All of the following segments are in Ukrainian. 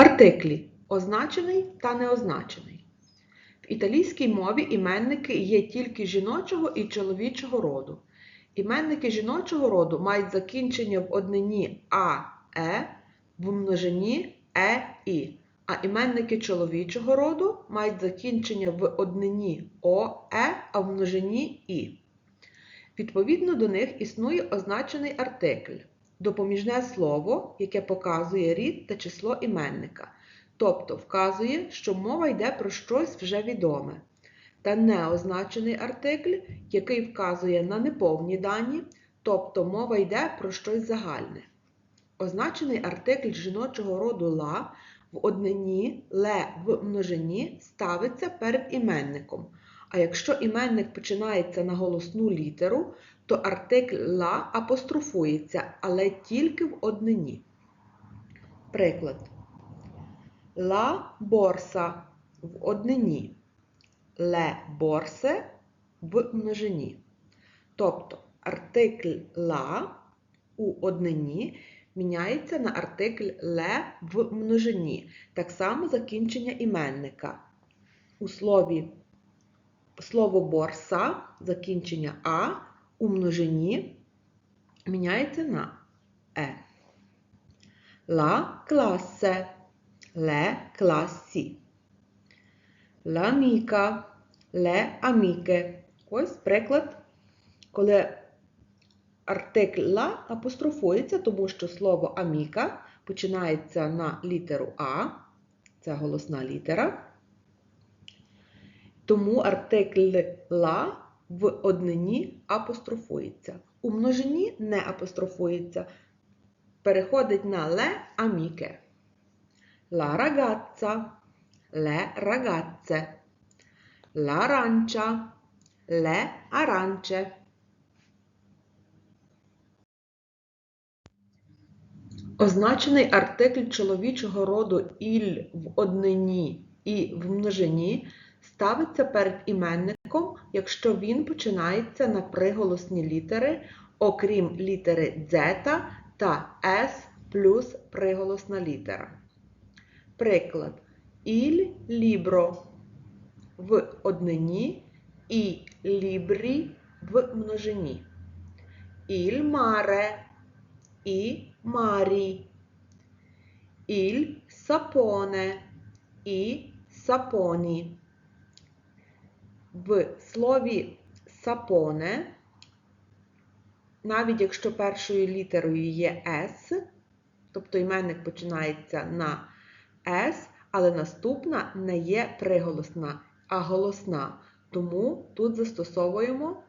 Артиклі означений та неозначений. В італійській мові іменники є тільки жіночого і чоловічого роду. Іменники жіночого роду мають закінчення в однині а, е, в множині е, і. А іменники чоловічого роду мають закінчення в однині о, е, а в множині і. Відповідно до них існує означений артикль, допоміжне слово, яке показує рід та число іменника, тобто вказує, що мова йде про щось вже відоме, та неозначений артикль, який вказує на неповні дані, тобто мова йде про щось загальне. Означений артикль жіночого роду ла в однині ле в множині ставиться перед іменником. А якщо іменник починається на голосну літеру, то артикль ла апострофується, але тільки в однині. Приклад. Ла борса в однині, ле борсе в множині. Тобто артикль ла у однині міняється на артикль ле в множині. Так само закінчення іменника. У слові слово борса, закінчення А у множині міняється на Е. Ла класе, ле класі. L'amica, ле аміке. Ось приклад, коли артикль ла апострофується, тому що слово аміка починається на літеру А, це голосна літера. Тому артикль ла в однині апострофується. У множині не апострофується, переходить на ле аміке. La ragazza, le ragazze, l'arancia, le arance. Означений артикль чоловічого роду іль в однині і в множині ставиться перед іменником, якщо він починається на приголосні літери, окрім літери дзета та с плюс приголосна літера. Приклад. Іль лібро в однині і лібрі в множині. Іль маре і марі. Іль сапоне і сапоні. В слові сапоне, навіть якщо першою літерою є С, тобто іменник починається на С, але наступна не є приголосна, а голосна. Тому тут застосовуємо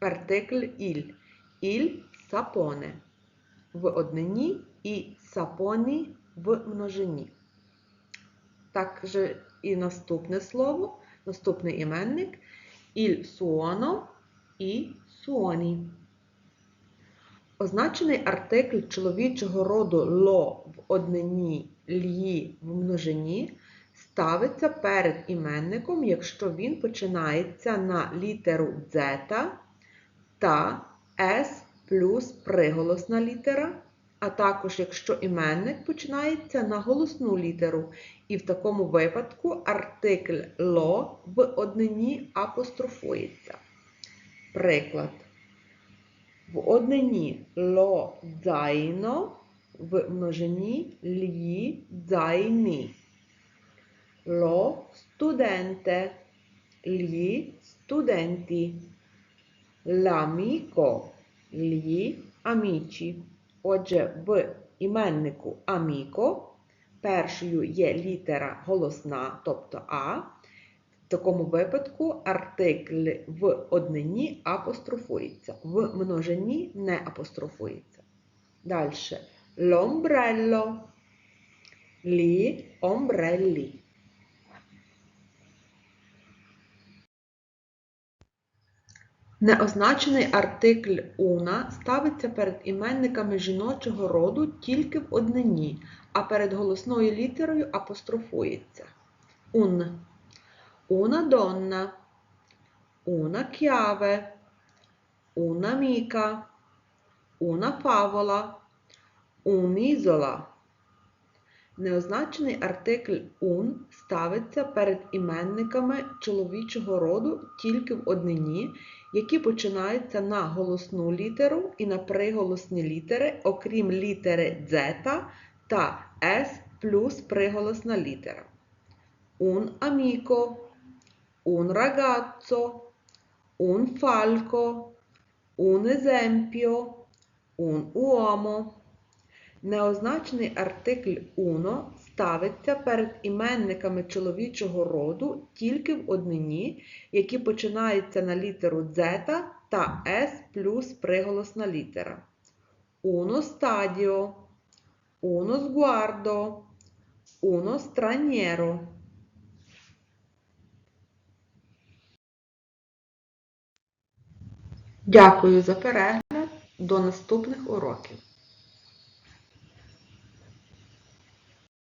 артикль іль. Іль сапоне в однині і сапоні в множині. Також і наступне слово, наступний іменник suono і suoni. Означений артикль чоловічого роду ло в однині, л'ї в множині ставиться перед іменником, якщо він починається на літеру дзета та с плюс приголосна літера, а також якщо іменник починається на голосну літеру, і в такому випадку артикль ло в однині апострофується. Приклад. В однині ло дзайно, в множині л'ї дзайни. Ло студенте, л'ї студенті. L'amico, л'ї амічі. Отже, в іменнику аміко першою є літера голосна, тобто А. В такому випадку артикль в однині апострофується, в множині не апострофується. Далі l'ombrello, лі омбреллі. Неозначений артикль уна ставиться перед іменниками жіночого роду тільки в однині, а перед голосною літерою апострофується. Ун. Una donna, una chiave, un'amica, una favola, un'isola. Неозначений артикль un ставиться перед іменниками чоловічого роду тільки в однині, які починаються на голосну літеру і на приголосні літери, окрім літери дзета та с плюс приголосна літера. Un amico, un ragazzo, un falco, un esempio, un uomo. Неозначений артикль uno ставиться перед іменниками чоловічого роду тільки в однині, які починаються на літеру Z та S плюс приголосна літера. Uno stadio, uno sguardo, uno straniero. Дякую за перегляд. До наступних уроків.